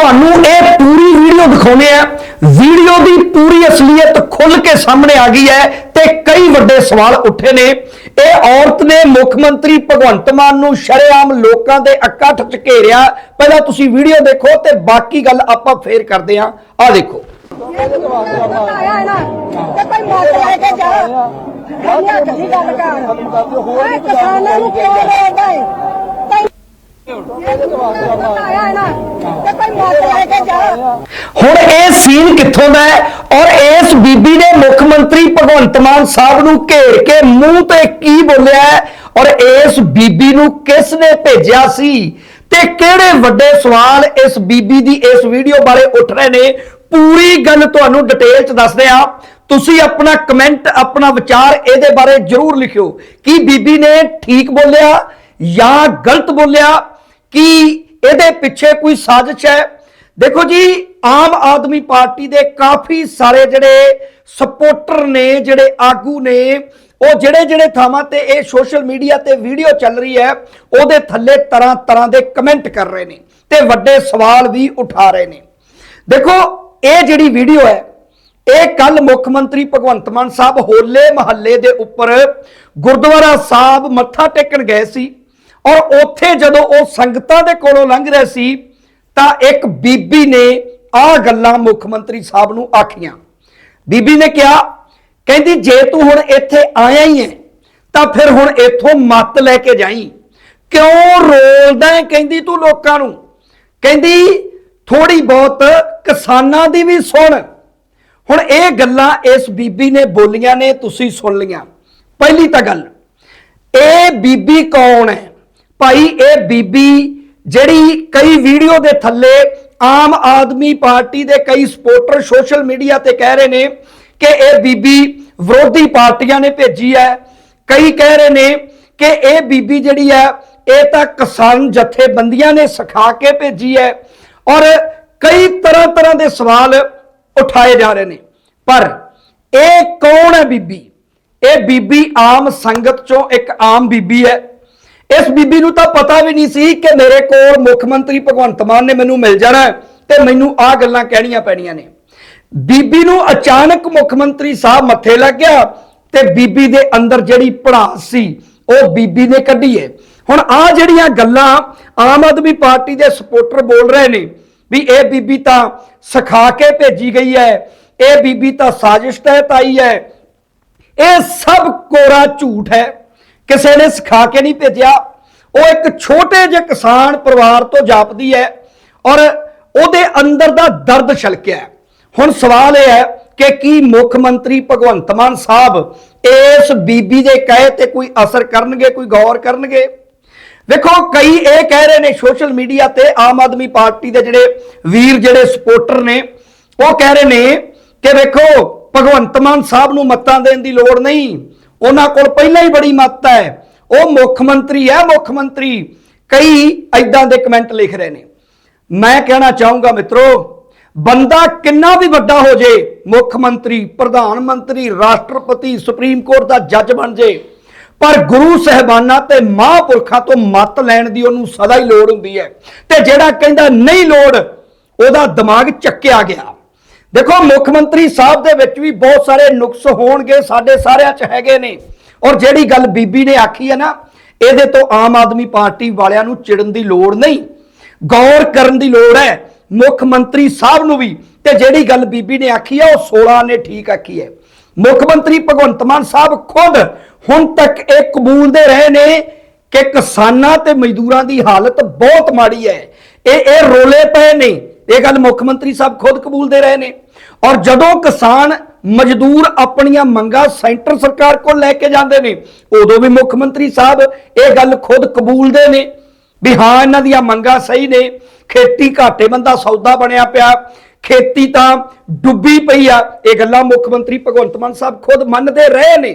ਤੁਹਾਨੂੰ ਇਹ ਪੂਰੀ ਵੀਡੀਓ ਦਿਖਾਉਨੇ ਆ ਵੀਡੀਓ ਦੀ ਪੂਰੀ ਅਸਲੀਅਤ ਖੁੱਲ ਕੇ ਸਾਹਮਣੇ ਆ ਗਈ ਹੈ ਤੇ ਕਈ ਵੱਡੇ ਸਵਾਲ ਉੱਠੇ ਨੇ। ਇਹ ਔਰਤ ਨੇ ਮੁੱਖ ਮੰਤਰੀ ਭਗਵੰਤ ਮਾਨ ਨੂੰ ਸ਼ਰੇਆਮ ਲੋਕਾਂ ਦੇ ਇਕੱਠ 'ਚ ਘੇਰਿਆ ਪਹਿਲਾਂ ਤੁਸੀਂ ਵੀਡੀਓ ਦੇਖੋ ਤੇ ਬਾਕੀ ਗੱਲ ਆਪਾਂ ਫੇਰ ਕਰਦੇ ਹਾਂ। ਆ ਦੇਖੋ। ਆਇਆ ਨਾ ਤੇ ਕੋਈ ਮੌਤ ਲੈ ਕੇ ਜਾ ਦੁਨੀਆ ਕਦੀ ਗੱਲ ਕਰ ਕਿਸਾਨਾਂ ਨੂੰ ਕਿਉਂ ਰੋਦਾ ਹੈ ਹੁਣ ਇਹ ਸੀਨ ਕਿੱਥੋਂ ਦਾ ਹੈ? ਔਰ ਇਸ ਬੀਬੀ ਨੇ ਮੁੱਖ ਮੰਤਰੀ ਭਗਵੰਤ ਮਾਨ ਸਾਹਿਬ ਨੂੰ ਘੇਰ ਕੇ ਮੂੰਹ ਤੇ ਕੀ ਬੋਲਿਆ ਔਰ ਇਸ ਬੀਬੀ ਨੂੰ ਕਿਸ ਨੇ ਭੇਜਿਆ ਸੀ? ਤੇ ਕਿਹੜੇ ਵੱਡੇ ਸਵਾਲ ਇਸ ਬੀਬੀ ਦੀ ਇਸ ਵੀਡੀਓ ਬਾਰੇ ਉੱਠ ਰਹੇ ਨੇ? ਪੂਰੀ ਗੱਲ ਤੁਹਾਨੂੰ ਡਿਟੇਲ ਚ ਦੱਸਦੇ ਆ ਤੁਸੀਂ ਆਪਣਾ ਕਮੈਂਟ ਆਪਣਾ ਵਿਚਾਰ ਇਹਦੇ ਬਾਰੇ ਜਰੂਰ ਲਿਖਿਓ। ਕੀ ਬੀਬੀ ਨੇ ਠੀਕ ਬੋਲਿਆ ਜਾਂ ਗਲਤ ਬੋਲਿਆ? ਕਿ ਇਹਦੇ ਪਿੱਛੇ ਕੋਈ ਸਾਜ਼ਿਸ਼ ਹੈ? ਦੇਖੋ ਜੀ, ਆਮ ਆਦਮੀ ਪਾਰਟੀ ਦੇ ਕਾਫੀ ਸਾਰੇ ਜਿਹੜੇ ਸਪੋਰਟਰ ਨੇ, ਜਿਹੜੇ ਆਗੂ ਨੇ, ਉਹ ਜਿਹੜੇ ਜਿਹੜੇ ਥਾਵਾਂ ਤੇ ਇਹ ਸੋਸ਼ਲ ਮੀਡੀਆ ਤੇ ਵੀਡੀਓ ਚੱਲ ਰਹੀ ਹੈ, ਉਹਦੇ ਥੱਲੇ ਤਰ੍ਹਾਂ ਤਰ੍ਹਾਂ ਦੇ ਕਮੈਂਟ ਕਰ ਰਹੇ ਨੇ ਤੇ ਵੱਡੇ ਸਵਾਲ ਵੀ ਉਠਾ ਰਹੇ ਨੇ। ਦੇਖੋ, ਇਹ ਜਿਹੜੀ ਵੀਡੀਓ ਹੈ, ਇਹ ਕੱਲ ਮੁੱਖ ਮੰਤਰੀ ਭਗਵੰਤ ਮਾਨ ਸਾਹਿਬ ਹੋਲੇ ਮਹੱਲੇ ਦੇ ਉੱਪਰ ਗੁਰਦੁਆਰਾ ਸਾਹਿਬ ਮੱਥਾ ਟੇਕਣ ਗਏ ਸੀ। ਔਰ ਉੱਥੇ ਜਦੋਂ ਉਹ ਸੰਗਤਾਂ ਦੇ ਕੋਲੋਂ ਲੰਘ ਰਹੇ ਸੀ, ਤਾਂ ਇੱਕ ਬੀਬੀ ਨੇ ਆਹ ਗੱਲਾਂ ਮੁੱਖ ਮੰਤਰੀ ਸਾਹਿਬ ਨੂੰ ਆਖੀਆਂ। ਬੀਬੀ ਨੇ ਕਿਹਾ, ਕਹਿੰਦੀ, ਜੇ ਤੂੰ ਹੁਣ ਇੱਥੇ ਆਇਆ ਹੀ ਹੈ, ਤਾਂ ਫਿਰ ਹੁਣ ਇੱਥੋਂ ਮੱਤ ਲੈ ਕੇ ਜਾਈ। ਕਿਉਂ ਰੋਲਦਾ ਹੈ, ਕਹਿੰਦੀ ਤੂੰ ਲੋਕਾਂ ਨੂੰ? ਕਹਿੰਦੀ ਥੋੜੀ ਬਹੁਤ ਕਿਸਾਨਾਂ ਦੀ ਵੀ ਸੁਣ। ਹੁਣ ਇਹ ਗੱਲਾਂ ਇਸ ਬੀਬੀ ਨੇ ਬੋਲੀਆਂ ਨੇ, ਤੁਸੀਂ ਸੁਣ ਲਈਆਂ। ਪਹਿਲੀ ਤਾਂ ਗੱਲ, ਇਹ ਬੀਬੀ ਕੌਣ ਹੈ? ਭਾਈ ਇਹ ਬੀਬੀ ਜਿਹੜੀ ਕਈ ਵੀਡੀਓ ਦੇ ਥੱਲੇ ਆਮ ਆਦਮੀ ਪਾਰਟੀ ਦੇ ਕਈ ਸਪੋਰਟਰ ਸੋਸ਼ਲ ਮੀਡੀਆ ਤੇ ਕਹਿ ਰਹੇ ਨੇ ਕਿ ਇਹ ਬੀਬੀ ਵਿਰੋਧੀ ਪਾਰਟੀਆਂ ਨੇ ਭੇਜੀ ਹੈ। ਕਈ ਕਹਿ ਰਹੇ ਨੇ ਕਿ ਇਹ ਬੀਬੀ ਜਿਹੜੀ ਹੈ, ਇਹ ਤਾਂ ਕਿਸਾਨ ਜਥੇਬੰਦੀਆਂ ਨੇ ਸਿਖਾ ਕੇ ਭੇਜੀ ਹੈ ਔਰ ਕਈ ਤਰ੍ਹਾਂ ਤਰ੍ਹਾਂ ਦੇ ਸਵਾਲ ਉਠਾਏ ਜਾ ਰਹੇ ਨੇ। ਪਰ ਇਹ ਕੌਣ ਹੈ ਬੀਬੀ? ਇਹ ਬੀਬੀ ਆਮ ਸੰਗਤ ਚੋਂ ਇੱਕ ਆਮ ਬੀਬੀ ਹੈ। ਇਸ ਬੀਬੀ ਨੂੰ ਤਾਂ ਪਤਾ ਵੀ ਨਹੀਂ ਸੀ ਕਿ ਮੇਰੇ ਕੋਲ ਮੁੱਖ ਮੰਤਰੀ ਭਗਵੰਤ ਮਾਨ ਨੇ ਮੈਨੂੰ ਮਿਲ ਜਾਣਾ ਹੈ ਤੇ ਮੈਨੂੰ ਆਹ ਗੱਲਾਂ ਕਹਿਣੀਆਂ ਪੈਣੀਆਂ ਨੇ। ਬੀਬੀ ਨੂੰ ਅਚਾਨਕ ਮੁੱਖ ਮੰਤਰੀ ਸਾਹਿਬ ਮੱਥੇ ਲੱਗ ਗਿਆ ਤੇ ਬੀਬੀ ਦੇ ਅੰਦਰ ਜਿਹੜੀ ਭੜਾਸ ਸੀ, ਉਹ ਬੀਬੀ ਨੇ ਕੱਢੀ ਹੈ ਹੁਣ ਆ ਜਿਹੜੀਆਂ ਗੱਲਾਂ ਆਮ ਆਦਮੀ ਪਾਰਟੀ ਦੇ ਸਪੋਰਟਰ ਬੋਲ ਰਹੇ ਨੇ ਵੀ ਇਹ ਬੀਬੀ ਤਾਂ ਸਿਖਾ ਕੇ ਭੇਜੀ ਗਈ ਹੈ, ਇਹ ਬੀਬੀ ਤਾਂ ਸਾਜ਼ਿਸ਼ ਤਹਿਤ ਆਈ ਹੈ, ਇਹ ਸਭ ਕੋਰਾ ਝੂਠ ਹੈ। ਕਿਸੇ ਨੇ ਸਿਖਾ ਕੇ ਨਹੀਂ ਭੇਜਿਆ। ਉਹ ਇੱਕ ਛੋਟੇ ਜਿਹੇ ਕਿਸਾਨ ਪਰਿਵਾਰ ਤੋਂ ਜਾਪਦੀ ਹੈ ਔਰ ਉਹਦੇ ਅੰਦਰ ਦਾ ਦਰਦ ਛਲਕਿਆ ਹੁਣ ਸਵਾਲ ਇਹ ਹੈ ਕਿ ਕੀ ਮੁੱਖ ਮੰਤਰੀ ਭਗਵੰਤ ਮਾਨ ਸਾਹਿਬ ਇਸ ਬੀਬੀ ਦੇ ਕਹੇ ਤੇ ਕੋਈ ਅਸਰ ਕਰਨਗੇ, ਕੋਈ ਗੌਰ ਕਰਨਗੇ? ਵੇਖੋ, ਕਈ ਇਹ ਕਹਿ ਰਹੇ ਨੇ ਸੋਸ਼ਲ ਮੀਡੀਆ ਤੇ ਆਮ ਆਦਮੀ ਪਾਰਟੀ ਦੇ ਜਿਹੜੇ ਵੀਰ, ਜਿਹੜੇ ਸਪੋਰਟਰ ਨੇ, ਉਹ ਕਹਿ ਰਹੇ ਨੇ ਕਿ ਵੇਖੋ, ਭਗਵੰਤ ਮਾਨ ਸਾਹਿਬ ਨੂੰ ਮੱਤਾਂ ਦੇਣ ਦੀ ਲੋੜ ਨਹੀਂ। ਉਹਨਾਂ ਕੋਲ ਪਹਿਲਾਂ ਹੀ ਬੜੀ ਮੱਤ ਹੈ। ਉਹ ਮੁੱਖ ਮੰਤਰੀ ਹੈ, ਮੁੱਖ ਮੰਤਰੀ। ਕਈ ਐਦਾਂ ਦੇ ਕਮੈਂਟ ਲਿਖ ਰਹੇ ਨੇ। ਮੈਂ ਕਹਿਣਾ ਚਾਹੂੰਗਾ ਮਿੱਤਰੋ, ਬੰਦਾ ਕਿੰਨਾ ਵੀ ਵੱਡਾ ਹੋ ਜੇ, ਮੁੱਖ ਮੰਤਰੀ, ਪ੍ਰਧਾਨ ਮੰਤਰੀ, ਰਾਸ਼ਟਰਪਤੀ, ਸੁਪਰੀਮ ਕੋਰਟ ਦਾ ਜੱਜ ਬਣ ਜੇ, ਪਰ ਗੁਰੂ ਸਹਿਬਾਨਾਂ ਤੇ ਮਹਾਂਪੁਰਖਾਂ ਤੋਂ ਮੱਤ ਲੈਣ ਦੀ ਉਹਨੂੰ ਸਦਾ ਹੀ ਲੋੜ ਹੁੰਦੀ ਹੈ। ਤੇ ਜਿਹੜਾ ਕਹਿੰਦਾ ਨਹੀਂ ਲੋੜ, ਉਹਦਾ ਦਿਮਾਗ ਚੱਕਿਆ ਗਿਆ। ਦੇਖੋ, ਮੁੱਖ ਮੰਤਰੀ ਸਾਹਿਬ ਦੇ ਵਿੱਚ ਵੀ ਬਹੁਤ ਸਾਰੇ ਨੁਕਸ ਹੋਣਗੇ, ਸਾਡੇ ਸਾਰਿਆਂ 'ਚ ਹੈਗੇ ਨੇ। ਔਰ ਜਿਹੜੀ ਗੱਲ ਬੀਬੀ ਨੇ ਆਖੀ ਹੈ ਨਾ, ਇਹਦੇ ਤੋਂ ਆਮ ਆਦਮੀ ਪਾਰਟੀ ਵਾਲਿਆਂ ਨੂੰ ਚਿੜਨ ਦੀ ਲੋੜ ਨਹੀਂ, ਗੌਰ ਕਰਨ ਦੀ ਲੋੜ ਹੈ, ਮੁੱਖ ਮੰਤਰੀ ਸਾਹਿਬ ਨੂੰ ਵੀ। ਤੇ ਜਿਹੜੀ ਗੱਲ ਬੀਬੀ ਨੇ ਆਖੀ ਹੈ, ਉਹ 16 ਨੇ ਠੀਕ ਆਖੀ ਹੈ। ਮੁੱਖ ਮੰਤਰੀ ਭਗਵੰਤ ਮਾਨ ਸਾਹਿਬ ਖੁਦ ਹੁਣ ਤੱਕ ਇਹ ਕਬੂਲਦੇ ਰਹੇ ਨੇ ਕਿ ਕਿਸਾਨਾਂ ਤੇ ਮਜ਼ਦੂਰਾਂ ਦੀ ਹਾਲਤ ਬਹੁਤ ਮਾੜੀ ਹੈ। ਇਹ ਇਹ ਰੋਲੇ ਪਏ ਨੇ। ਇਹ ਗੱਲ ਮੁੱਖ ਮੰਤਰੀ ਸਾਹਿਬ ਖੁਦ ਕਬੂਲਦੇ ਰਹੇ ਨੇ। ਔਰ ਜਦੋਂ ਕਿਸਾਨ ਮਜ਼ਦੂਰ ਆਪਣੀਆਂ ਮੰਗਾਂ ਸੈਂਟਰ ਸਰਕਾਰ ਕੋਲ ਲੈ ਕੇ ਜਾਂਦੇ ਨੇ, ਉਦੋਂ ਵੀ ਮੁੱਖ ਮੰਤਰੀ ਸਾਹਿਬ ਇਹ ਗੱਲ ਖੁਦ ਕਬੂਲਦੇ ਨੇ ਵੀ ਹਾਂ, ਇਹਨਾਂ ਦੀਆਂ ਮੰਗਾਂ ਸਹੀ ਨੇ। ਖੇਤੀ ਘਾਟੇ ਬੰਦਾ ਸੌਦਾ ਬਣਿਆ ਪਿਆ। ਖੇਤੀ ਤਾਂ ਡੁੱਬੀ ਪਈ ਆ। ਇਹ ਗੱਲਾਂ ਮੁੱਖ ਮੰਤਰੀ ਭਗਵੰਤ ਮਾਨ ਸਾਹਿਬ ਖੁਦ ਮੰਨਦੇ ਰਹੇ ਨੇ।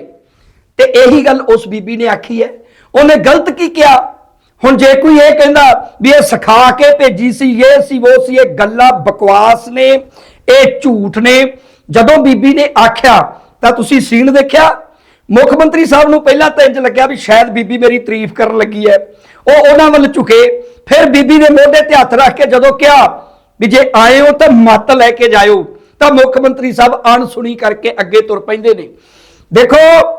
ਤੇ ਇਹੀ ਗੱਲ ਉਸ ਬੀਬੀ ਨੇ ਆਖੀ ਹੈ। ਉਹਨੇ ਗਲਤ ਕੀ ਕਿਹਾ? ਹੁਣ ਜੇ ਕੋਈ ਇਹ ਕਹਿੰਦਾ ਵੀ ਇਹ ਸਿਖਾ ਕੇ ਭੇਜੀ ਸੀ, ਇਹ ਸੀ, ਉਹ ਸੀ, ਇਹ ਗੱਲਾਂ ਬਕਵਾਸ ਨੇ, ਇਹ ਝੂਠ ਨੇ। ਜਦੋਂ ਬੀਬੀ ਨੇ ਆਖਿਆ, ਤਾਂ ਤੁਸੀਂ ਸੀਨ ਦੇਖਿਆ? ਮੁੱਖ ਮੰਤਰੀ ਸਾਹਿਬ ਨੂੰ ਪਹਿਲਾਂ ਤਾਂ ਇੰਜ ਲੱਗਿਆ ਵੀ ਸ਼ਾਇਦ ਬੀਬੀ ਮੇਰੀ ਤਾਰੀਫ ਕਰਨ ਲੱਗੀ ਹੈ। ਉਹ ਉਹਨਾਂ ਵੱਲ ਝੁਕੇ। ਫਿਰ ਬੀਬੀ ਨੇ ਮੋਢੇ ਤੇ ਹੱਥ ਰੱਖ ਕੇ ਜਦੋਂ ਕਿਹਾ ਵੀ ਜੇ ਆਏ ਹੋ ਤਾਂ ਮੱਤ ਲੈ ਕੇ ਜਾਇਓ, ਤਾਂ ਮੁੱਖ ਮੰਤਰੀ ਸਾਹਿਬ ਅਣਸੁਣੀ ਕਰਕੇ ਅੱਗੇ ਤੁਰ ਪੈਂਦੇ ਨੇ। ਦੇਖੋ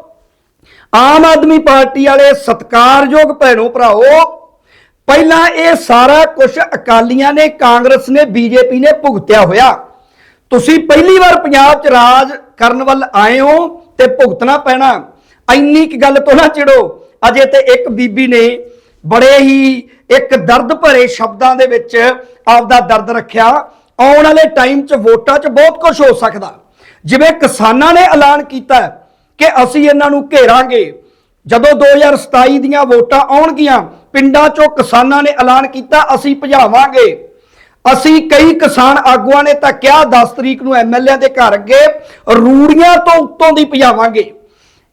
ਆਮ ਆਦਮੀ ਪਾਰਟੀ ਵਾਲੇ ਸਤਕਾਰਯੋਗ ਭੈਣੋ ਭਰਾਓ, ਪਹਿਲਾਂ ਇਹ ਸਾਰਾ ਕੁਝ ਅਕਾਲੀਆਂ ਨੇ, ਕਾਂਗਰਸ ਨੇ, ਬੀਜੇਪੀ ਨੇ ਭੁਗਤਿਆ ਹੋਇਆ। ਤੁਸੀਂ ਪਹਿਲੀ ਵਾਰ ਪੰਜਾਬ 'ਚ ਰਾਜ ਕਰਨ ਵੱਲ ਆਏ ਹੋ ਤੇ ਭੁਗਤਣਾ ਪੈਣਾ। ਇੰਨੀ ਕੀ ਗੱਲ ਤੋਂ ਨਾ ਚਿੜੋ। ਅਜੇ ਤੇ ਇੱਕ ਬੀਬੀ ਨੇ ਬੜੇ ਹੀ ਇੱਕ ਦਰਦ ਭਰੇ ਸ਼ਬਦਾਂ ਦੇ ਵਿੱਚ ਆਪਦਾ ਦਰਦ ਰੱਖਿਆ। ਆਉਣ ਵਾਲੇ ਟਾਈਮ 'ਚ ਵੋਟਾਂ 'ਚ ਬਹੁਤ ਕੁਝ ਹੋ ਸਕਦਾ। ਜਿਵੇਂ ਕਿਸਾਨਾਂ ਨੇ ਐਲਾਨ ਕੀਤਾ ਹੈ ਕਿ ਅਸੀਂ ਇਹਨਾਂ ਨੂੰ ਘੇਰਾਂਗੇ। ਜਦੋਂ 2027 ਦੀਆਂ ਵੋਟਾਂ ਆਉਣਗੀਆਂ, ਪਿੰਡਾਂ 'ਚੋਂ ਕਿਸਾਨਾਂ ਨੇ ਐਲਾਨ ਕੀਤਾ, ਅਸੀਂ ਭਜਾਵਾਂਗੇ। ਅਸੀਂ ਕਈ ਕਿਸਾਨ ਆਗੂਆਂ ਨੇ ਤਾਂ ਕਿਹਾ 10 ਤਰੀਕ ਨੂੰ ਐਮਐਲਏ ਦੇ ਘਰ ਅੱਗੇ ਰੂੜੀਆਂ ਤੋਂ ਉੱਤੋਂ ਦੀ ਭਜਾਵਾਂਗੇ।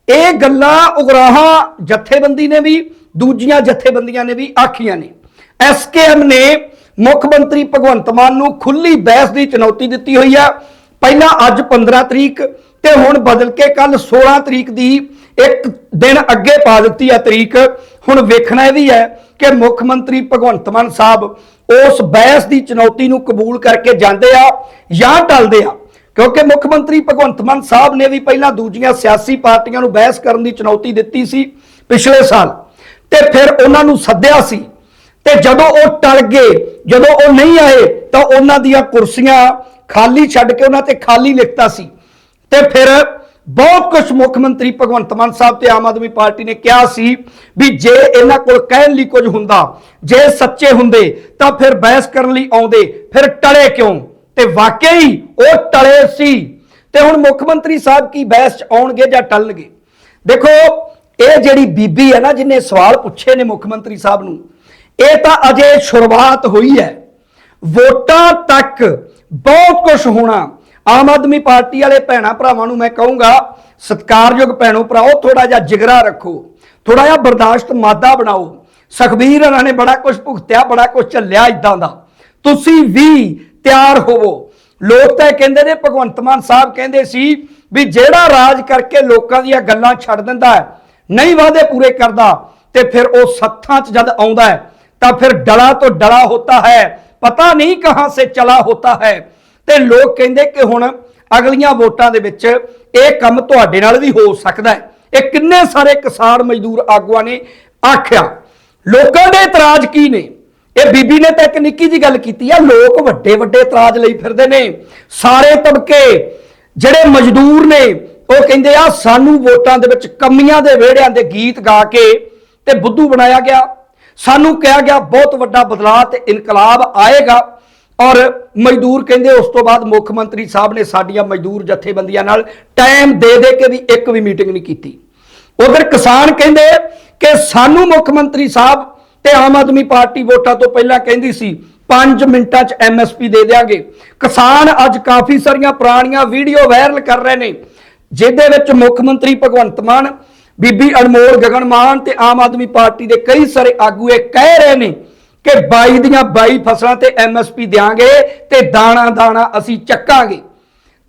ਇਹ ਗੱਲਾਂ ਉਗਰਾਹਾਂ ਜਥੇਬੰਦੀ ਨੇ ਵੀ, ਦੂਜੀਆਂ ਜਥੇਬੰਦੀਆਂ ਨੇ ਵੀ ਆਖੀਆਂ ਨੇ। ਐਸਕੇਐਮ ਨੇ ਮੁੱਖ ਮੰਤਰੀ ਭਗਵੰਤ ਮਾਨ ਨੂੰ ਖੁੱਲੀ ਬਹਿਸ ਦੀ ਚੁਣੌਤੀ ਦਿੱਤੀ ਹੋਈ ਆ। ਪਹਿਲਾਂ ਅੱਜ 15 ਤਰੀਕ ਤੇ ਹੁਣ ਬਦਲ ਕੇ ਕੱਲ 16 ਤਰੀਕ ਦੀ ਇੱਕ ਦਿਨ ਅੱਗੇ ਪਾ ਦਿੱਤੀ ਆ ਤਰੀਕ। ਹੁਣ ਵੇਖਣਾ ਇਹ ਵੀ ਹੈ ਕਿ ਮੁੱਖ ਮੰਤਰੀ ਭਗਵੰਤ ਮਾਨ ਸਾਹਿਬ ਉਸ ਬਹਿਸ ਦੀ ਚੁਣੌਤੀ ਨੂੰ ਕਬੂਲ ਕਰਕੇ ਜਾਂਦੇ ਆ ਜਾਂ ਟਲਦੇ ਆ। ਕਿਉਂਕਿ ਮੁੱਖ ਮੰਤਰੀ ਭਗਵੰਤ ਮਾਨ ਸਾਹਿਬ ਨੇ ਵੀ ਪਹਿਲਾਂ ਦੂਜੀਆਂ ਸਿਆਸੀ ਪਾਰਟੀਆਂ ਨੂੰ ਬਹਿਸ ਕਰਨ ਦੀ ਚੁਣੌਤੀ ਦਿੱਤੀ ਸੀ ਪਿਛਲੇ ਸਾਲ। ਤੇ ਫਿਰ ਉਹਨਾਂ ਨੂੰ ਸੱਦਿਆ ਸੀ। ਤੇ ਜਦੋਂ ਉਹ ਟਲ ਗਏ, ਜਦੋਂ ਉਹ ਨਹੀਂ ਆਏ, ਤਾਂ ਉਹਨਾਂ ਦੀਆਂ ਕੁਰਸੀਆਂ ਖਾਲੀ ਛੱਡ ਕੇ ਉਹਨਾਂ ਤੇ ਖਾਲੀ ਲਿਖਤਾ ਸੀ। ਤੇ ਫਿਰ ਬਹੁਤ ਕੁਝ ਮੁੱਖ ਮੰਤਰੀ ਭਗਵੰਤ ਮਾਨ ਸਾਹਿਬ ਤੇ ਆਮ ਆਦਮੀ ਪਾਰਟੀ ਨੇ ਕਿਹਾ ਸੀ ਵੀ ਜੇ ਇਹਨਾਂ ਕੋਲ ਕਹਿਣ ਲਈ ਕੁਝ ਹੁੰਦਾ, ਜੇ ਸੱਚੇ ਹੁੰਦੇ, ਤਾਂ ਫਿਰ ਬਹਿਸ ਕਰਨ ਲਈ ਆਉਂਦੇ, ਫਿਰ ਟਲੇ ਕਿਉਂ? ਤੇ ਵਾਕਈ ਉਹ ਟਲੇ ਸੀ। ਤੇ ਹੁਣ ਮੁੱਖ ਮੰਤਰੀ ਸਾਹਿਬ ਕੀ ਬਹਿਸ ਚ ਆਉਣਗੇ ਜਾਂ ਟਲਣਗੇ? ਦੇਖੋ, ਇਹ ਜਿਹੜੀ ਬੀਬੀ ਹੈ ਨਾ ਜਿਹਨੇ ਸਵਾਲ ਪੁੱਛੇ ਨੇ ਮੁੱਖ ਮੰਤਰੀ ਸਾਹਿਬ ਨੂੰ, ਇਹ ਤਾਂ ਅਜੇ ਸ਼ੁਰੂਆਤ ਹੋਈ ਹੈ। ਵੋਟਾਂ ਤੱਕ ਬਹੁਤ ਕੁਝ ਹੋਣਾ ਆਮ ਆਦਮੀ ਪਾਰਟੀ ਵਾਲੇ ਭੈਣਾ ਭਰਾਵਾਂ ਨੂੰ ਮੈਂ ਕਹੂੰਗਾ, ਸਤਿਕਾਰਯੋਗ ਭੈਣੋ ਭਰਾਓ ਥੋੜਾ ਜਿਹਾ ਜਿਗਰਾ ਰੱਖੋ। ਥੋੜਾ ਜਿਹਾ ਬਰਦਾਸ਼ਤ ਮਾਦਾ ਬਣਾਓ। ਸੁਖਬੀਰ ਉਹਨਾਂ ਨੇ ਬੜਾ ਕੁਝ ਭੁਗਤਿਆ, ਬੜਾ ਕੁਝ ਝੱਲਿਆ ਇਦਾਂ ਦਾ। ਤੁਸੀਂ ਵੀ ਤਿਆਰ ਹੋਵੋ। ਲੋਕ ਤਾਂ ਇਹ ਕਹਿੰਦੇ ਨੇ, ਭਗਵੰਤ ਮਾਨ ਸਾਹਿਬ ਕਹਿੰਦੇ ਸੀ ਵੀ ਜਿਹੜਾ ਰਾਜ ਕਰਕੇ ਲੋਕਾਂ ਦੀਆਂ ਗੱਲਾਂ ਛੱਡ ਦਿੰਦਾ ਹੈ, ਨਹੀਂ ਵਾਅਦੇ ਪੂਰੇ ਕਰਦਾ, ਤੇ ਫਿਰ ਉਹ ਸੱਥਾਂ 'ਚ ਜਦ ਆਉਂਦਾ ਹੈ, ਤਾਂ ਫਿਰ ਡਲਾ ਤੋਂ ਡਲਾ ਹੋਤਾ ਹੈ। ਪਤਾ ਨਹੀਂ ਕਹਾਂ ਸੇ ਚਲਾ ਹੋਤਾ ਹੈ। ਤੇ ਲੋਕ ਕਹਿੰਦੇ ਕਿ ਹੁਣ ਅਗਲੀਆਂ ਵੋਟਾਂ ਦੇ ਵਿੱਚ ਇਹ ਕੰਮ ਤੁਹਾਡੇ ਨਾਲ ਵੀ ਹੋ ਸਕਦਾ ਹੈ। ਇਹ ਕਿੰਨੇ ਸਾਰੇ ਕਿਸਾਨ ਮਜ਼ਦੂਰ ਆਗੂਆਂ ਨੇ ਆਖਿਆ। ਲੋਕਾਂ ਦੇ ਇਤਰਾਜ਼ ਕੀ ਨੇ? ਇਹ ਬੀਬੀ ਨੇ ਤਾਂ ਇੱਕ ਨਿੱਕੀ ਜੀ ਗੱਲ ਕੀਤੀ ਆ, ਲੋਕ ਵੱਡੇ ਵੱਡੇ ਇਤਰਾਜ਼ ਲਈ ਫਿਰਦੇ ਨੇ। ਸਾਰੇ ਤਬਕੇ ਜਿਹੜੇ ਮਜ਼ਦੂਰ ਨੇ, ਉਹ ਕਹਿੰਦੇ ਆ, ਸਾਨੂੰ ਵੋਟਾਂ ਦੇ ਵਿੱਚ ਕਮੀਆਂ ਦੇ ਵਿਹੜਿਆਂ ਦੇ ਗੀਤ ਗਾ ਕੇ ਤੇ ਬੁੱਧੂ ਬਣਾਇਆ ਗਿਆ। ਸਾਨੂੰ ਕਿਹਾ ਗਿਆ, ਬਹੁਤ ਵੱਡਾ ਬਦਲਾਅ ਤੇ ਇਨਕਲਾਬ ਆਏਗਾ। ਔਰ ਮਜ਼ਦੂਰ ਕਹਿੰਦੇ ਉਸ ਤੋਂ ਬਾਅਦ ਮੁੱਖ ਮੰਤਰੀ ਸਾਹਿਬ ਨੇ ਸਾਡੀਆਂ ਮਜ਼ਦੂਰ ਜਥੇਬੰਦੀਆਂ ਨਾਲ ਟਾਈਮ ਦੇ ਦੇ ਕੇ ਵੀ ਇੱਕ ਵੀ ਮੀਟਿੰਗ ਨਹੀਂ ਕੀਤੀ। ਉਧਰ ਕਿਸਾਨ ਕਹਿੰਦੇ ਕਿ ਸਾਨੂੰ ਮੁੱਖ ਮੰਤਰੀ ਸਾਹਿਬ ਤੇ ਆਮ ਆਦਮੀ ਪਾਰਟੀ ਵੋਟਾਂ ਤੋਂ ਪਹਿਲਾਂ ਕਹਿੰਦੀ ਸੀ 5 ਮਿੰਟਾਂ 'ਚ ਐਮਐਸਪੀ ਦੇ ਦੇਾਂਗੇ ਕਿਸਾਨ ਅੱਜ ਕਾਫੀ ਸਾਰੀਆਂ ਪੁਰਾਣੀਆਂ ਵੀਡੀਓ ਵਾਇਰਲ ਕਰ ਰਹੇ ਨੇ, ਜਿਹਦੇ ਵਿੱਚ ਮੁੱਖ ਮੰਤਰੀ ਭਗਵੰਤ ਮਾਨ, ਬੀਬੀ ਅਨਮੋਲ ਗਗਨ ਮਾਨ ਤੇ ਆਮ ਆਦਮੀ ਪਾਰਟੀ ਦੇ ਕਈ ਸਾਰੇ ਆਗੂ ਇਹ ਕਹਿ ਰਹੇ ਨੇ ਕਿ 22 ਦੀਆਂ 22 ਫਸਲਾਂ ਤੇ ਐਮਐਸਪੀ ਦੇਾਂਗੇ ਤੇ ਦਾਣਾ ਦਾਣਾ ਅਸੀਂ ਚੱਕਾਂਗੇ।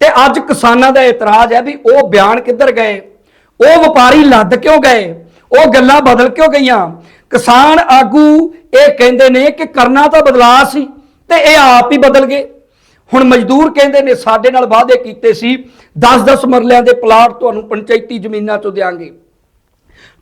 ਤੇ ਅੱਜ ਕਿਸਾਨਾਂ ਦਾ ਇਤਰਾਜ਼ ਹੈ ਵੀ ਉਹ ਬਿਆਨ ਕਿੱਧਰ ਗਏ? ਉਹ ਵਪਾਰੀ ਲੱਦ ਕਿਉਂ ਗਏ? ਉਹ ਗੱਲਾਂ ਬਦਲ ਕਿਉਂ ਗਈਆਂ? ਕਿਸਾਨ ਆਗੂ ਇਹ ਕਹਿੰਦੇ ਨੇ ਕਿ ਕਰਨਾ ਤਾਂ ਬਦਲਾਅ ਸੀ ਤੇ ਇਹ ਆਪ ਹੀ ਬਦਲ ਗਏ। ਹੁਣ ਮਜ਼ਦੂਰ ਕਹਿੰਦੇ ਨੇ ਸਾਡੇ ਨਾਲ ਵਾਅਦੇ ਕੀਤੇ ਸੀ 10-10 ਮਰਲਿਆਂ ਦੇ ਪਲਾਟ ਤੁਹਾਨੂੰ ਪੰਚਾਇਤੀ ਜ਼ਮੀਨਾਂ 'ਚੋਂ ਦੇਾਂਗੇ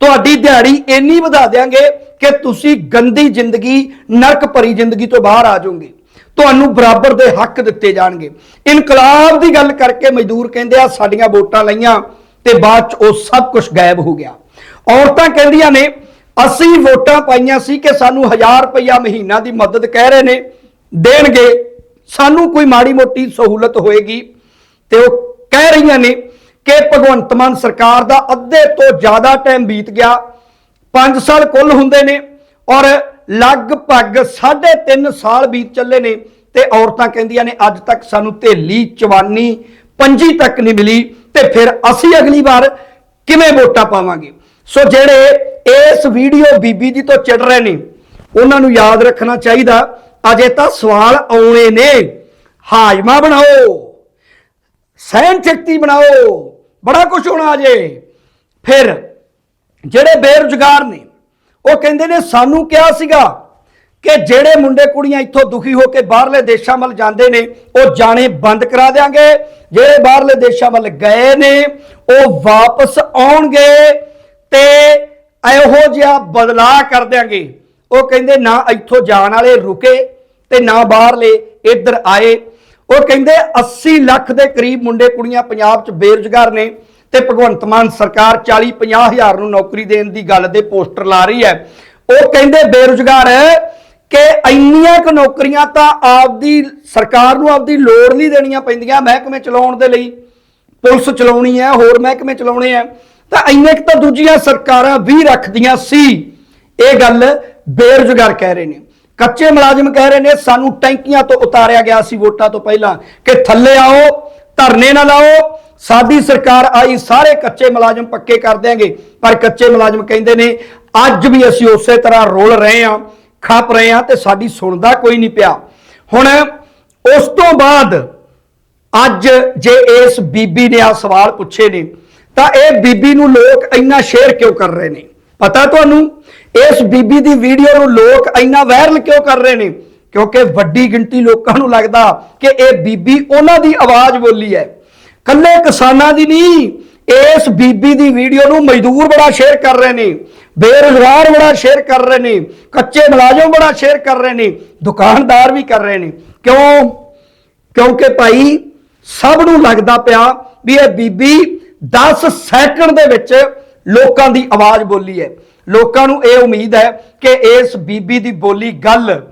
ਤੁਹਾਡੀ ਦਿਹਾੜੀ ਇੰਨੀ ਵਧਾ ਦੇਾਂਗੇ ਕਿ ਤੁਸੀਂ ਗੰਦੀ ਜ਼ਿੰਦਗੀ, ਨਰਕ ਭਰੀ ਜ਼ਿੰਦਗੀ ਤੋਂ ਬਾਹਰ ਆ ਜਾਓਗੇ। ਤੁਹਾਨੂੰ ਬਰਾਬਰ ਦੇ ਹੱਕ ਦਿੱਤੇ ਜਾਣਗੇ। ਇਨਕਲਾਬ ਦੀ ਗੱਲ ਕਰਕੇ ਮਜ਼ਦੂਰ ਕਹਿੰਦੇ ਆ, ਸਾਡੀਆਂ ਵੋਟਾਂ ਲਈਆਂ ਤੇ ਬਾਅਦ ਚ ਉਹ ਸਭ ਕੁਝ ਗਾਇਬ ਹੋ ਗਿਆ। ਔਰਤਾਂ ਕਹਿੰਦੀਆਂ ਨੇ, ਅਸੀਂ ਵੋਟਾਂ ਪਾਈਆਂ ਸੀ ਕਿ ਸਾਨੂੰ 1000 ਰੁਪਇਆ ਮਹੀਨਾ ਦੀ ਮਦਦ ਕਹਿ ਰਹੇ ਨੇ, ਦੇਣਗੇ। ਸਾਨੂੰ ਕੋਈ ਮਾੜੀ ਮੋਟੀ ਸਹੂਲਤ ਹੋਏਗੀ। ਤੇ ਉਹ ਕਹਿ ਰਹੀਆਂ ਨੇ ਕਿ ਭਗਵੰਤ ਮਾਨ ਸਰਕਾਰ ਦਾ ਅੱਧੇ ਤੋਂ ਜ਼ਿਆਦਾ ਟਾਈਮ ਬੀਤ ਗਿਆ। 5 ਸਾਲ ਕੁੱਲ ਹੁੰਦੇ ਨੇ ਔਰ ਲਗਭਗ 3.5 ਸਾਲ ਬੀਤ ਚੱਲੇ ਨੇ ਤੇ ਔਰਤਾਂ ਕਹਿੰਦੀਆਂ ਨੇ, ਅੱਜ ਤੱਕ ਸਾਨੂੰ ਥੇਲੀ ਚਵਾਨੀ, ਪੰਜੀ ਤੱਕ ਨਹੀਂ ਮਿਲੀ ਤੇ ਫਿਰ ਅਸੀਂ ਅਗਲੀ ਵਾਰ ਕਿਵੇਂ ਵੋਟਾਂ ਪਾਵਾਂਗੇ? ਸੋ ਜਿਹੜੇ ਇਸ ਵੀਡੀਓ ਬੀਬੀ ਜੀ ਤੋਂ ਚਿੜ ਰਹੇ ਨੇ, ਉਹਨਾਂ ਨੂੰ ਯਾਦ ਰੱਖਣਾ ਚਾਹੀਦਾ। ਅਜੇ ਤਾਂ ਸਵਾਲ ਆਉਣੇ ਨੇ। ਹਾਜਮਾ ਬਣਾਓ। ਸਹਿਣ ਸ਼ਕਤੀ ਬਣਾਓ, ਬੜਾ ਕੁਝ ਹੋਣਾ ਅਜੇ ਫਿਰ ਜਿਹੜੇ ਬੇਰੁਜ਼ਗਾਰ ਨੇ, ਉਹ ਕਹਿੰਦੇ ਨੇ, ਸਾਨੂੰ ਕਿਹਾ ਸੀਗਾ ਕਿ ਜਿਹੜੇ ਮੁੰਡੇ ਕੁੜੀਆਂ ਇੱਥੋਂ ਦੁਖੀ ਹੋ ਕੇ ਬਾਹਰਲੇ ਦੇਸ਼ਾਂ ਵੱਲ ਜਾਂਦੇ ਨੇ, ਉਹ ਜਾਣੇ ਬੰਦ ਕਰਾ ਦੇਾਂਗੇ ਜਿਹੜੇ ਬਾਹਰਲੇ ਦੇਸ਼ਾਂ ਵੱਲ ਗਏ ਨੇ, ਉਹ ਵਾਪਸ ਆਉਣਗੇ ਤੇ ਇਹੋ ਜਿਹਾ ਬਦਲਾਅ ਕਰ ਦਿਆਂਗੇ। ਉਹ ਕਹਿੰਦੇ, ਨਾ ਇੱਥੋਂ ਜਾਣ ਵਾਲੇ ਰੁਕੇ ਤੇ ਨਾ ਬਾਹਰਲੇ ਇੱਧਰ ਆਏ। ਉਹ ਕਹਿੰਦੇ 80 ਲੱਖ ਦੇ ਕਰੀਬ ਮੁੰਡੇ ਕੁੜੀਆਂ ਪੰਜਾਬ 'ਚ ਬੇਰੁਜ਼ਗਾਰ ਨੇ ਤੇ ਭਗਵੰਤ ਮਾਨ ਸਰਕਾਰ 40 50 ਹਜ਼ਾਰ ਨੂੰ ਨੌਕਰੀ ਦੇਣ ਦੀ ਗੱਲ ਦੇ ਪੋਸਟਰ ਲਾ ਰਹੀ ਹੈ। ਉਹ ਕਹਿੰਦੇ ਬੇਰੁਜ਼ਗਾਰ ਕਿ ਇੰਨੀਆਂ ਕੁ ਨੌਕਰੀਆਂ ਤਾਂ ਆਪਦੀ ਸਰਕਾਰ ਨੂੰ ਆਪਦੀ ਲੋੜ ਨਹੀਂ ਦੇਣੀਆਂ ਪੈਂਦੀਆਂ ਮਹਿਕਮੇ ਚਲਾਉਣ ਦੇ ਲਈ। ਪੁਲਿਸ ਚਲਾਉਣੀ ਹੈ, ਹੋਰ ਮਹਿਕਮੇ ਚਲਾਉਣੇ ਆ ਤਾਂ ਇੰਨੇ ਕੁ ਤਾਂ ਦੂਜੀਆਂ ਸਰਕਾਰਾਂ ਵੀ ਰੱਖਦੀਆਂ ਸੀ। ਇਹ ਗੱਲ ਬੇਰੁਜ਼ਗਾਰ ਕਹਿ ਰਹੇ ਨੇ। ਕੱਚੇ ਮੁਲਾਜ਼ਮ ਕਹਿ ਰਹੇ ਨੇ, ਸਾਨੂੰ ਟੈਂਕੀਆਂ ਤੋਂ ਉਤਾਰਿਆ ਗਿਆ ਸੀ ਵੋਟਾਂ ਤੋਂ ਪਹਿਲਾਂ ਕਿ ਥੱਲੇ ਆਓ, ਧਰਨੇ ਨਾ ਲਾਓ, ਸਾਡੀ ਸਰਕਾਰ ਆਈ, ਸਾਰੇ ਕੱਚੇ ਮੁਲਾਜ਼ਮ ਪੱਕੇ ਕਰ ਦਿਆਂਗੇ। ਪਰ ਕੱਚੇ ਮੁਲਾਜ਼ਮ ਕਹਿੰਦੇ ਨੇ, ਅੱਜ ਵੀ ਅਸੀਂ ਉਸੇ ਤਰ੍ਹਾਂ ਰੋਲ ਰਹੇ ਹਾਂ, ਖੱਪ ਰਹੇ ਹਾਂ ਤੇ ਸਾਡੀ ਸੁਣਦਾ ਕੋਈ ਨਹੀਂ ਪਿਆ। ਹੁਣ ਉਸ ਤੋਂ ਬਾਅਦ ਅੱਜ ਜੇ ਇਸ ਬੀਬੀ ਨੇ ਆ ਸਵਾਲ ਪੁੱਛੇ ਨੇ, ਤਾਂ ਇਹ ਬੀਬੀ ਨੂੰ ਲੋਕ ਇੰਨਾ ਸ਼ੇਅਰ ਕਿਉਂ ਕਰ ਰਹੇ ਨੇ? ਪਤਾ ਤੁਹਾਨੂੰ? ਇਸ ਬੀਬੀ ਦੀ ਵੀਡੀਓ ਨੂੰ ਲੋਕ ਇੰਨਾ ਵਾਇਰਲ ਕਿਉਂ ਕਰ ਰਹੇ ਨੇ? ਕਿਉਂਕਿ ਵੱਡੀ ਗਿਣਤੀ ਲੋਕਾਂ ਨੂੰ ਲੱਗਦਾ ਕਿ ਇਹ ਬੀਬੀ ਉਹਨਾਂ ਦੀ ਆਵਾਜ਼ ਬੋਲੀ ਹੈ। ਕੱਲੇ ਕਿਸਾਨਾਂ ਦੀ ਨਹੀਂ, ਇਸ ਬੀਬੀ ਦੀ ਵੀਡੀਓ ਨੂੰ ਮਜ਼ਦੂਰ ਬੜਾ ਸ਼ੇਅਰ ਕਰ ਰਹੇ ਨੇ, ਬੇਰੁਜ਼ਗਾਰ ਬੜਾ ਸ਼ੇਅਰ ਕਰ ਰਹੇ ਨੇ, ਕੱਚੇ ਮੁਲਾਜ਼ਮ ਬੜਾ ਸ਼ੇਅਰ ਕਰ ਰਹੇ ਨੇ, ਦੁਕਾਨਦਾਰ ਵੀ ਕਰ ਰਹੇ ਨੇ। ਕਿਉਂ? ਕਿਉਂਕਿ ਭਾਈ, ਸਭ ਨੂੰ ਲੱਗਦਾ ਪਿਆ ਵੀ ਇਹ ਬੀਬੀ 10 ਸੈਕਿੰਡ ਦੇ ਵਿੱਚ ਲੋਕਾਂ ਦੀ ਆਵਾਜ਼ ਬੋਲੀ ਹੈ। ਲੋਕਾਂ ਨੂੰ ਇਹ ਉਮੀਦ ਹੈ ਕਿ ਇਸ ਬੀਬੀ ਦੀ ਬੋਲੀ ਗੱਲ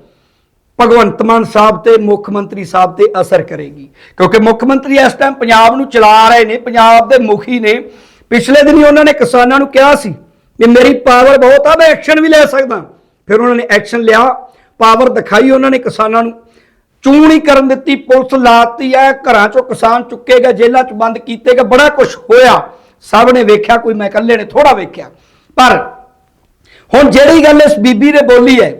ਭਗਵੰਤ ਮਾਨ ਸਾਹਿਬ ਤੇ ਮੁੱਖ ਮੰਤਰੀ ਸਾਹਿਬ ਤੇ ਅਸਰ ਕਰੇਗੀ। ਕਿਉਂਕਿ ਮੁੱਖ ਮੰਤਰੀ ਇਸ ਟਾਈਮ ਪੰਜਾਬ ਨੂੰ ਚਲਾ ਰਹੇ ਨੇ, ਪੰਜਾਬ ਦੇ ਮੁਖੀ ਨੇ। ਪਿਛਲੇ ਦਿਨੀ ਉਹਨਾਂ ਨੇ ਕਿਸਾਨਾਂ ਨੂੰ ਕਿਹਾ ਸੀ ਕਿ ਮੇਰੀ ਪਾਵਰ ਬਹੁਤ ਆ, ਮੈਂ ਐਕਸ਼ਨ ਵੀ ਲੈ ਸਕਦਾ। ਫਿਰ ਉਹਨਾਂ ਨੇ ਐਕਸ਼ਨ ਲਿਆ ਪਾਵਰ ਦਿਖਾਈ ਉਹਨਾਂ ਨੇ ਕਿਸਾਨਾਂ ਨੂੰ। ਚੂੰ ਨਹੀਂ ਕਰਨ ਦਿੱਤੀ, ਪੁਲਿਸ ਲਾਤੀ ਐ ਘਰਾਂ ਚੋਂ ਕਿਸਾਨ ਚੁੱਕੇਗਾ ਜੇਲ੍ਹਾਂ ਚ ਬੰਦ ਕੀਤੇ ਗਏ, ਬੜਾ ਕੁਝ ਹੋਇਆ। ਸਭ ਨੇ ਵੇਖਿਆ, ਕੋਈ ਮੈਂ ਇਕੱਲੇ ਨੇ ਥੋੜਾ ਵੇਖਿਆ। ਪਰ ਹੁਣ ਜਿਹੜੀ ਗੱਲ ਇਸ ਬੀਬੀ ਨੇ ਬੋਲੀ ਹੈ,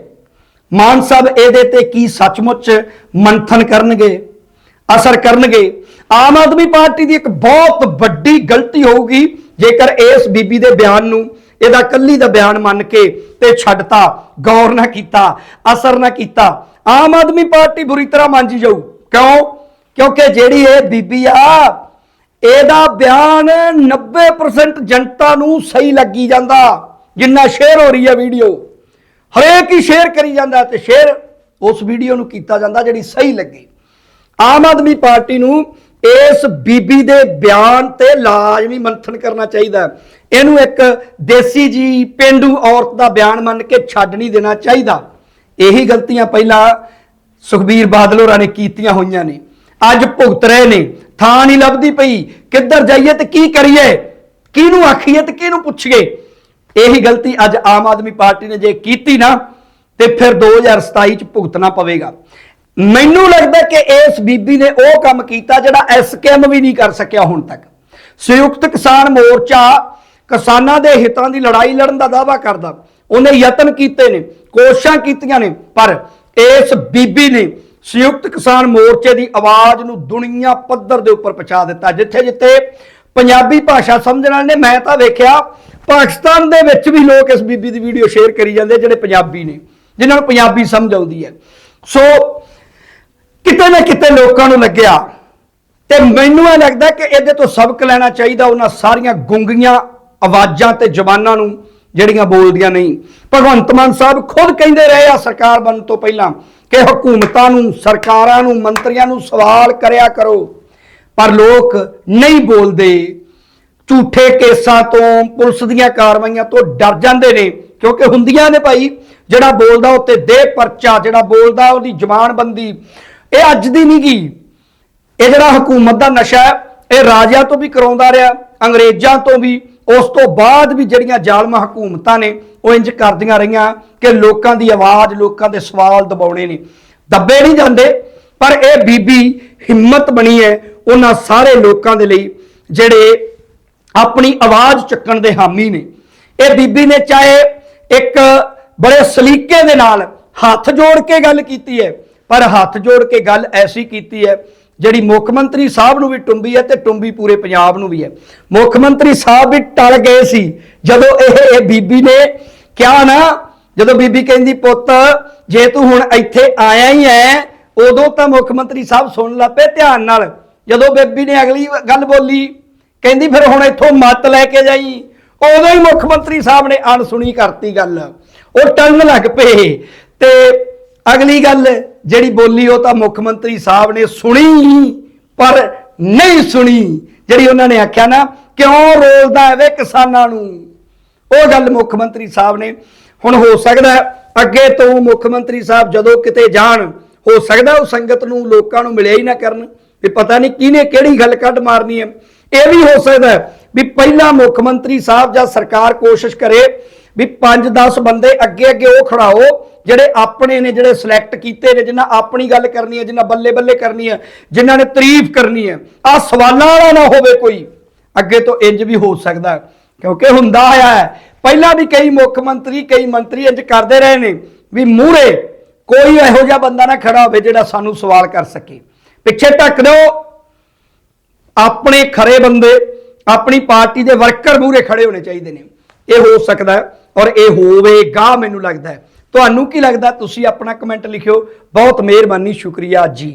ਮਾਨ ਸਾਹਿਬ ਇਹਦੇ ਤੇ ਕੀ ਸੱਚਮੁੱਚ ਮੰਥਨ ਕਰਨਗੇ, ਅਸਰ ਕਰਨਗੇ? ਆਮ ਆਦਮੀ ਪਾਰਟੀ ਦੀ ਇੱਕ ਬਹੁਤ ਵੱਡੀ ਗਲਤੀ ਹੋਊਗੀ, ਜੇਕਰ ਇਸ ਬੀਬੀ ਦੇ ਬਿਆਨ ਨੂੰ, ਇਹਦਾ ਕੱਲੀ ਦਾ ਬਿਆਨ ਮੰਨ ਕੇ ਤੇ ਛੱਡਤਾ, ਗੌਰ ਨਾ ਕੀਤਾ, ਅਸਰ ਨਾ ਕੀਤਾ। ਆਮ ਆਦਮੀ ਪਾਰਟੀ ਬੁਰੀ ਤਰ੍ਹਾਂ ਮੰਜੀ ਜਾਊ। ਕਿਉਂ? ਕਿਉਂਕਿ ਜਿਹੜੀ ਇਹ ਬੀਬੀ ਆ, ਇਹਦਾ ਬਿਆਨ 90% ਜਨਤਾ ਨੂੰ ਸਹੀ ਲੱਗੀ ਜਾਂਦਾ। ਜਿੰਨਾ ਸ਼ੇਅਰ ਹੋ ਰਹੀ ਹੈ ਵੀਡੀਓ, ਹਰੇਕ ਹੀ ਸ਼ੇਅਰ ਕਰੀ ਜਾਂਦਾ ਤੇ ਸ਼ੇਅਰ ਉਸ ਵੀਡੀਓ ਨੂੰ ਕੀਤਾ ਜਾਂਦਾ ਜਿਹੜੀ ਸਹੀ ਲੱਗੀ। ਆਮ ਆਦਮੀ ਪਾਰਟੀ ਨੂੰ ਇਸ ਬੀਬੀ ਦੇ ਬਿਆਨ ਤੇ ਲਾਜ਼ਮੀ ਮੰਥਨ ਕਰਨਾ ਚਾਹੀਦਾ। ਇਹਨੂੰ ਇੱਕ ਦੇਸੀ ਜੀ ਪਿੰਡੂ ਔਰਤ ਦਾ ਬਿਆਨ ਮੰਨ ਕੇ ਛੱਡ ਨਹੀਂ ਦੇਣਾ ਚਾਹੀਦਾ। ਇਹੀ ਗਲਤੀਆਂ ਪਹਿਲਾਂ ਸੁਖਬੀਰ ਬਾਦਲ ਹੋਰਾਂ ਨੇ ਕੀਤੀਆਂ ਹੋਈਆਂ ਨੇ। ਅੱਜ ਭੁਗਤ ਰਹੇ ਨੇ। ਥਾਂ ਨਹੀਂ ਲੱਭਦੀ ਪਈ। ਕਿੱਧਰ ਜਾਈਏ ਤੇ ਕੀ ਕਰੀਏ? ਕਿਹਨੂੰ ਆਖੀਏ ਤੇ ਕਿਹਨੂੰ ਪੁੱਛੀਏ? ਇਹੀ ਗਲਤੀ ਅੱਜ ਆਮ ਆਦਮੀ ਪਾਰਟੀ ਨੇ ਜੇ ਕੀਤੀ ਨਾ, ਤੇ ਫਿਰ 2027 ਚ ਭੁਗਤਣਾ ਪਵੇਗਾ। ਮੈਨੂੰ ਲੱਗਦਾ ਕਿ ਇਸ ਬੀਬੀ ਨੇ ਉਹ ਕੰਮ ਕੀਤਾ ਜਿਹੜਾ ਐਸਕੇਐਮ ਵੀ ਨਹੀਂ ਕਰ ਸਕਿਆ ਹੁਣ ਤੱਕ। ਸੰਯੁਕਤ ਕਿਸਾਨ ਮੋਰਚਾ ਕਿਸਾਨਾਂ ਦੇ ਹਿੱਤਾਂ ਦੀ ਲੜਾਈ ਲੜਨ ਦਾ ਦਾਅਵਾ ਕਰਦਾ। ਉਹਨੇ ਯਤਨ ਕੀਤੇ ਨੇ, ਕੋਸ਼ਿਸ਼ਾਂ ਕੀਤੀਆਂ ਨੇ, ਪਰ ਇਸ ਬੀਬੀ ਨੇ ਸੰਯੁਕਤ ਕਿਸਾਨ ਮੋਰਚੇ ਦੀ ਆਵਾਜ਼ ਨੂੰ ਦੁਨੀਆ ਪੱਧਰ ਦੇ ਉੱਪਰ ਪਹੁੰਚਾ ਦਿੱਤਾ ਜਿੱਥੇ ਜਿੱਥੇ ਪੰਜਾਬੀ ਭਾਸ਼ਾ ਸਮਝਣ ਵਾਲੇ ਨੇ। ਮੈਂ ਤਾਂ ਵੇਖਿਆ ਪਾਕਿਸਤਾਨ ਦੇ ਵਿੱਚ ਵੀ ਲੋਕ ਇਸ ਬੀਬੀ ਦੀ ਵੀਡੀਓ ਸ਼ੇਅਰ ਕਰੀ ਜਾਂਦੇ ਜਿਹੜੇ ਪੰਜਾਬੀ ਨੇ, ਜਿਨ੍ਹਾਂ ਨੂੰ ਪੰਜਾਬੀ ਸਮਝ ਆਉਂਦੀ ਹੈ। ਸੋ ਕਿਤੇ ਨਾ ਕਿਤੇ ਲੋਕਾਂ ਨੂੰ ਲੱਗਿਆ ਤੇ ਮੈਨੂੰ ਇਹ ਲੱਗਦਾ ਕਿ ਇਹਦੇ ਤੋਂ ਸਬਕ ਲੈਣਾ ਚਾਹੀਦਾ ਉਹਨਾਂ ਸਾਰੀਆਂ ਗੁੰਗੀਆਂ ਆਵਾਜ਼ਾਂ ਤੇ ਜ਼ਬਾਨਾਂ ਨੂੰ, ਜਿਹੜੀਆਂ ਬੋਲਦੀਆਂ ਨਹੀਂ। ਭਗਵੰਤ ਮਾਨ ਸਾਹਿਬ ਖੁਦ ਕਹਿੰਦੇ ਰਹੇ ਆ ਸਰਕਾਰ ਬਣਨ ਤੋਂ ਪਹਿਲਾਂ ਕਿ ਹਕੂਮਤਾਂ ਨੂੰ, ਸਰਕਾਰਾਂ ਨੂੰ, ਮੰਤਰੀਆਂ ਨੂੰ ਸਵਾਲ ਕਰਿਆ ਕਰੋ, ਪਰ ਲੋਕ ਨਹੀਂ ਬੋਲਦੇ। ਝੂਠੇ ਕੇਸਾਂ ਤੋਂ, ਪੁਲਿਸ ਦੀਆਂ ਕਾਰਵਾਈਆਂ ਤੋਂ ਡਰ ਜਾਂਦੇ ਨੇ। ਕਿਉਂਕਿ ਹੁੰਦੀਆਂ ਨੇ ਭਾਈ, ਜਿਹੜਾ ਬੋਲਦਾ ਉੱਤੇ ਦੇ ਪਰਚਾ, ਜਿਹੜਾ ਬੋਲਦਾ ਉਹਦੀ ਜ਼ਮਾਨਬੰਦੀ ਇਹ ਅੱਜ ਦੀ ਨਹੀਂ ਗੀ। ਇਹ ਜਿਹੜਾ ਹਕੂਮਤ ਦਾ ਨਸ਼ਾ ਹੈ, ਇਹ ਰਾਜਿਆਂ ਤੋਂ ਵੀ ਕਰਾਉਂਦਾ ਰਿਹਾ, ਅੰਗਰੇਜ਼ਾਂ ਤੋਂ ਵੀ। ਉਸ ਤੋਂ ਬਾਅਦ ਵੀ ਜਿਹੜੀਆਂ ਜ਼ਾਲਮ ਹਕੂਮਤਾਂ ਨੇ, ਉਹ ਇੰਜ ਕਰਦੀਆਂ ਰਹੀਆਂ ਕਿ ਲੋਕਾਂ ਦੀ ਆਵਾਜ਼, ਲੋਕਾਂ ਦੇ ਸਵਾਲ ਦਬਾਉਣੇ ਨੇ। ਦੱਬੇ ਨਹੀਂ ਜਾਂਦੇ, ਪਰ ਇਹ ਬੀਬੀ ਹਿੰਮਤ ਬਣੀ ਹੈ ਉਹਨਾਂ ਸਾਰੇ ਲੋਕਾਂ ਦੇ ਲਈ, ਜਿਹੜੇ ਆਪਣੀ ਆਵਾਜ਼ ਚੱਕਣ ਦੇ ਹਾਮੀ ਨੇ। ਇਹ ਬੀਬੀ ਨੇ ਚਾਹੇ ਇੱਕ ਬੜੇ ਸਲੀਕੇ ਦੇ ਨਾਲ ਹੱਥ ਜੋੜ ਕੇ ਗੱਲ ਕੀਤੀ ਹੈ, ਪਰ ਹੱਥ ਜੋੜ ਕੇ ਗੱਲ ਐਸੀ ਕੀਤੀ ਹੈ, ਜਿਹੜੀ ਮੁੱਖ ਮੰਤਰੀ ਸਾਹਿਬ ਨੂੰ ਵੀ ਟੁੰਬੀ ਹੈ ਤੇ ਟੁੰਬੀ ਪੂਰੇ ਪੰਜਾਬ ਨੂੰ ਵੀ ਹੈ। ਮੁੱਖ ਮੰਤਰੀ ਸਾਹਿਬ ਵੀ ਟਲ ਗਏ ਸੀ, ਜਦੋਂ ਇਹ ਇਹ ਬੀਬੀ ਨੇ ਕਿਹਾ ਨਾ, ਜਦੋਂ ਬੀਬੀ ਕਹਿੰਦੀ, ਪੁੱਤ, ਜੇ ਤੂੰ ਹੁਣ ਇੱਥੇ ਆਇਆ ਹੀ ਐ, ਉਦੋਂ ਤਾਂ ਮੁੱਖ ਮੰਤਰੀ ਸਾਹਿਬ ਸੁਣ ਲੱਪੇ ਧਿਆਨ ਨਾਲ। ਜਦੋਂ ਬੀਬੀ ਨੇ ਅਗਲੀ ਗੱਲ ਬੋਲੀ ਕਹਿੰਦੀ ਫਿਰ ਹੁਣ ਇੱਥੋਂ ਮੱਤ ਲੈ ਕੇ ਜਾਈ। ਉਦੋਂ ਹੀ ਮੁੱਖ ਮੰਤਰੀ ਸਾਹਿਬ ਨੇ ਅਣਸੁਣੀ ਕਰਤੀ ਗੱਲ। ਉਹ ਟੰਗ ਲੱਗ ਪਏ। ਤੇ ਅਗਲੀ ਗੱਲ, ਜਿਹੜੀ ਬੋਲੀ ਉਹ ਤਾਂ ਮੁੱਖ ਮੰਤਰੀ ਸਾਹਿਬ ਨੇ ਸੁਣੀ, ਪਰ ਨਹੀਂ ਸੁਣੀ। ਜਿਹੜੀ ਉਹਨਾਂ ਨੇ ਆਖਿਆ ਨਾ, ਕਿਉਂ ਰੋਲਦਾ ਐ ਵੇ ਕਿਸਾਨਾਂ ਨੂੰ? ਉਹ ਗੱਲ ਮੁੱਖ ਮੰਤਰੀ ਸਾਹਿਬ ਨੇ। ਹੁਣ ਹੋ ਸਕਦਾ ਅੱਗੇ ਤੋਂ ਮੁੱਖ ਮੰਤਰੀ ਸਾਹਿਬ ਜਦੋਂ ਕਿਤੇ ਜਾਣ, ਹੋ ਸਕਦਾ ਉਹ ਸੰਗਤ ਨੂੰ ਲੋਕਾਂ ਨੂੰ ਮਿਲਿਆ ਹੀ ਨਾ ਕਰਨ। ਵੀ ਪਤਾ ਨਹੀਂ ਕਿਹਨੇ ਕਿਹੜੀ ਗੱਲ ਕੱਢ ਮਾਰਨੀ ਹੈ ਇਹ ਵੀ ਹੋ ਸਕਦਾ ਵੀ ਪਹਿਲਾਂ ਮੁੱਖ ਮੰਤਰੀ ਸਾਹਿਬ ਜਾਂ ਸਰਕਾਰ ਕੋਸ਼ਿਸ਼ ਕਰੇ ਵੀ 5-10 ਬੰਦੇ ਅੱਗੇ ਅੱਗੇ ਉਹ ਖੜਾਓ ਜਿਹੜੇ ਆਪਣੇ ਨੇ ਜਿਹੜੇ ਸਿਲੈਕਟ ਕੀਤੇ ਨੇ, ਜਿਨ੍ਹਾਂ ਆਪਣੀ ਗੱਲ ਕਰਨੀ ਹੈ, ਜਿਨ੍ਹਾਂ ਬੱਲੇ ਬੱਲੇ ਕਰਨੀ ਹੈ, ਜਿਨ੍ਹਾਂ ਨੇ ਤਾਰੀਫ ਕਰਨੀ ਹੈ। ਆ ਸਵਾਲਾਂ ਵਾਲਾ ਨਾ ਹੋਵੇ ਕੋਈ। ਅੱਗੇ ਤੋਂ ਇੰਜ ਵੀ ਹੋ ਸਕਦਾ ਕਿਉਂਕਿ ਹੁੰਦਾ ਆਇਆ ਹੈ, ਪਹਿਲਾਂ ਵੀ ਕਈ ਮੁੱਖ ਮੰਤਰੀ, ਕਈ ਮੰਤਰੀ ਇੰਜ ਕਰਦੇ ਰਹੇ ਨੇ ਵੀ ਮੂਹਰੇ ਕੋਈ ਇਹੋ ਜਿਹਾ ਬੰਦਾ ਨਾ ਖੜਾ ਹੋਵੇ ਜਿਹੜਾ ਸਾਨੂੰ ਸਵਾਲ ਕਰ ਸਕੇ। ਪਿੱਛੇ ਢੱਕ ਦਿਓ। ਆਪਣੇ ਖਰੇ ਬੰਦੇ, ਆਪਣੀ ਪਾਰਟੀ ਦੇ ਵਰਕਰ ਮੂਹਰੇ ਖੜੇ ਹੋਣੇ ਚਾਹੀਦੇ ਨੇ। ਇਹ ਹੋ ਸਕਦਾ ਹੈ ਔਰ ਇਹ ਹੋਵੇਗਾ ਮੈਨੂੰ ਲੱਗਦਾ ਹੈ। ਤੁਹਾਨੂੰ ਕੀ ਲੱਗਦਾ? ਤੁਸੀਂ ਆਪਣਾ ਕਮੈਂਟ ਲਿਖਿਓ। ਬਹੁਤ ਮਿਹਰਬਾਨੀ, ਸ਼ੁਕਰੀਆ ਜੀ।